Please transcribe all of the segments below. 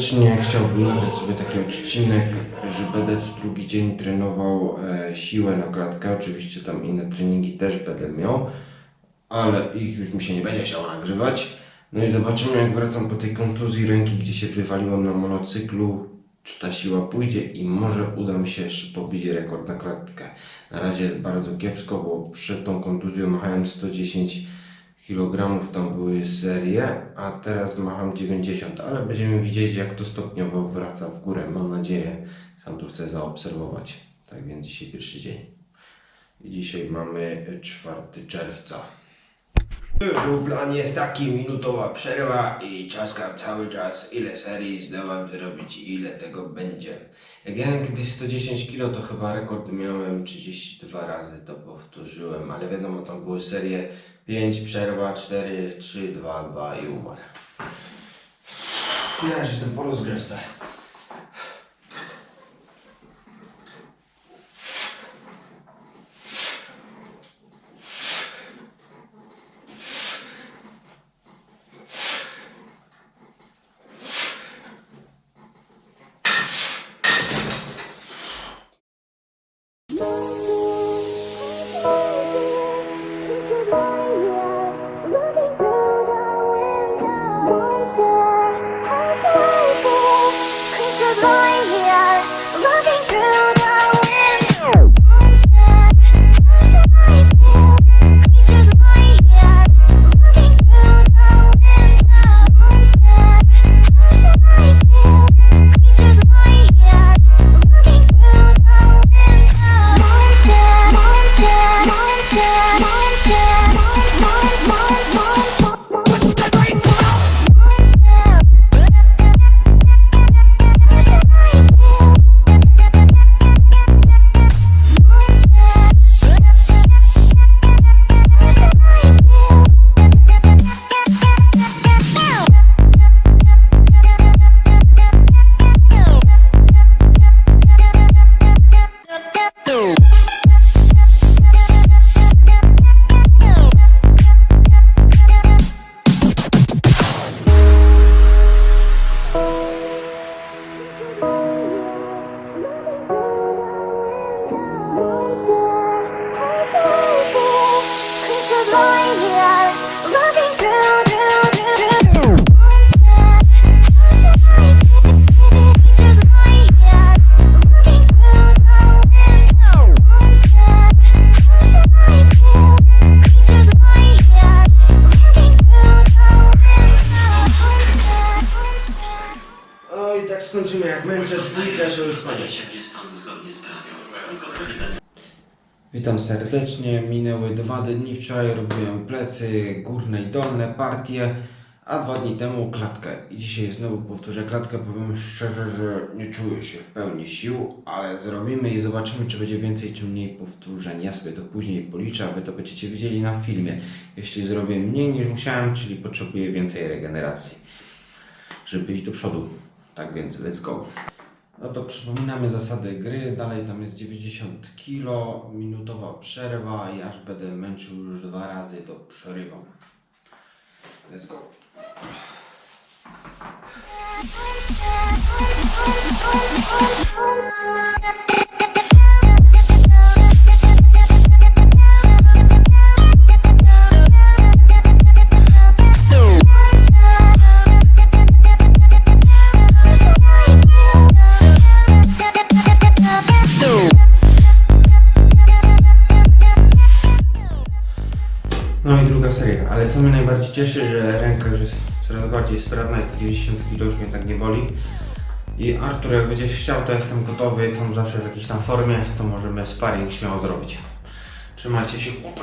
serdecznie. Chciałbym nagrać sobie taki odcinek, że będę co drugi dzień trenował e, siłę na klatkę. Oczywiście tam inne treningi też będę miał, ale ich już mi się nie będzie chciało nagrywać. No i zobaczymy jak wracam po tej kontuzji ręki, gdzie się wywaliłem na monocyklu, czy ta siła pójdzie i może uda mi się jeszcze pobić rekord na klatkę. Na razie jest bardzo kiepsko, bo przed tą kontuzją machałem 110 kg, tam były serie, a teraz macham 90, ale będziemy widzieć jak to stopniowo wraca w górę. Mam nadzieję, sam to chcę zaobserwować. Tak więc dzisiaj pierwszy dzień. I dzisiaj mamy 4 czerwca. Plan jest taki, minutowa przerwa i czaskam cały czas, ile serii zdołam zrobić i ile tego będzie. Jak ja kiedyś 110 kg, to chyba rekord miałem 32 razy, to powtórzyłem, ale wiadomo, tam były serie 5, przerwa, 4, 3, 2, 2 i umarł. Ja jestem po rozgrzewce. Skończymy jak prawdą. Tylko chwilę. Witam serdecznie. Minęły dwa dni. Wczoraj robiłem plecy, górne i dolne partie, a dwa dni temu klatkę. I dzisiaj znowu powtórzę klatkę. Powiem szczerze, że nie czuję się w pełni sił, ale zrobimy i zobaczymy, czy będzie więcej, czy mniej powtórzeń. Ja sobie to później policzę, a wy to będziecie widzieli na filmie. Jeśli zrobię mniej niż musiałem, czyli potrzebuję więcej regeneracji, żeby iść do przodu. Tak więc let's go. No to przypominamy zasady gry. Dalej tam jest 90 kg, minutowa przerwa i aż będę męczył już dwa razy, to przerywam. Let's go. najbardziej cieszy, że ręka już jest coraz bardziej sprawna i te 90 kg już mnie tak nie boli. I Artur, jak będziesz chciał, to jestem gotowy, tam zawsze w jakiejś tam formie, to możemy sparring śmiało zrobić. Trzymajcie się, chłopy.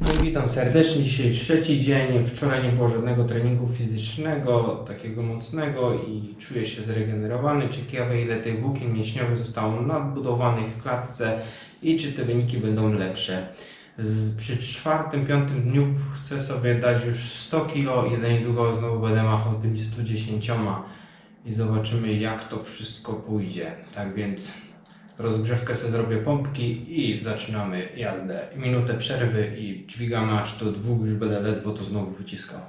No i witam serdecznie. Dzisiaj trzeci dzień. Wczoraj nie było żadnego treningu fizycznego, takiego mocnego i czuję się zregenerowany. Ciekawe ile tych włókien mięśniowych zostało nadbudowanych w klatce i czy te wyniki będą lepsze. Z, przy czwartym, piątym dniu chcę sobie dać już 100 kg i za niedługo znowu będę machał tymi 110 i zobaczymy jak to wszystko pójdzie. Tak więc rozgrzewkę sobie zrobię pompki i zaczynamy jazdę. Minutę przerwy i dźwigamy aż do dwóch, już będę ledwo to znowu wyciskał.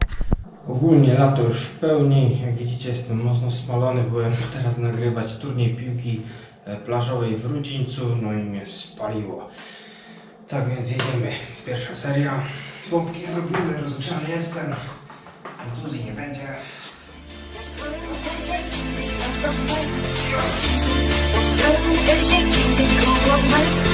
Ogólnie lato już w pełni, jak widzicie jestem mocno spalony, byłem teraz nagrywać turniej piłki e, plażowej w Rudzińcu, no i mnie spaliło. Tak więc jedziemy. Pierwsza seria. Pompki zrobione, rozgrzany jestem. Kontuzji nie będzie. 跟谁紧紧靠过门。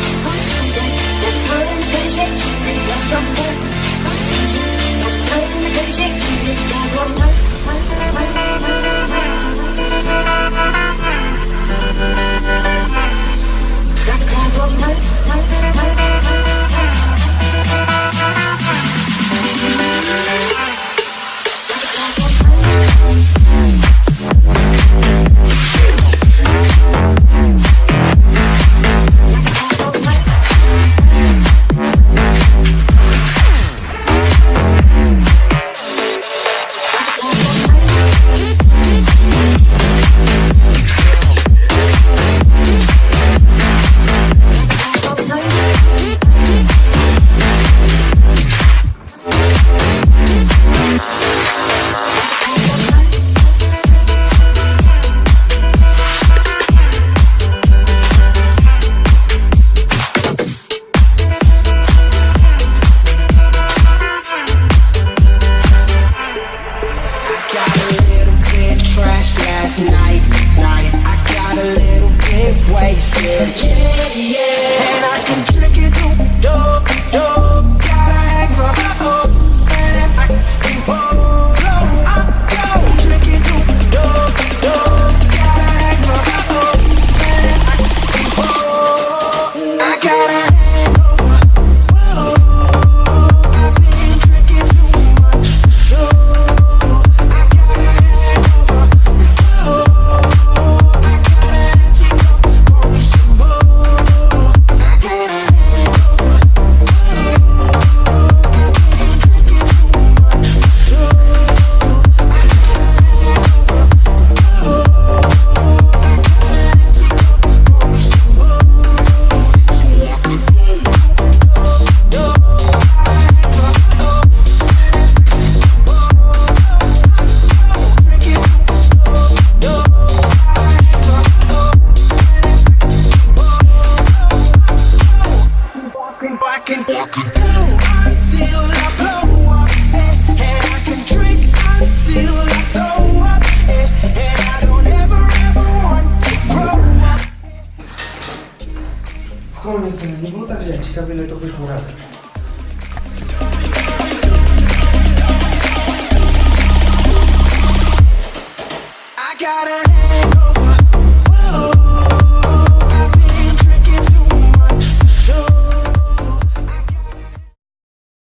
spokojnie nie było tak źle. Ciekawe ile to wyszło razem.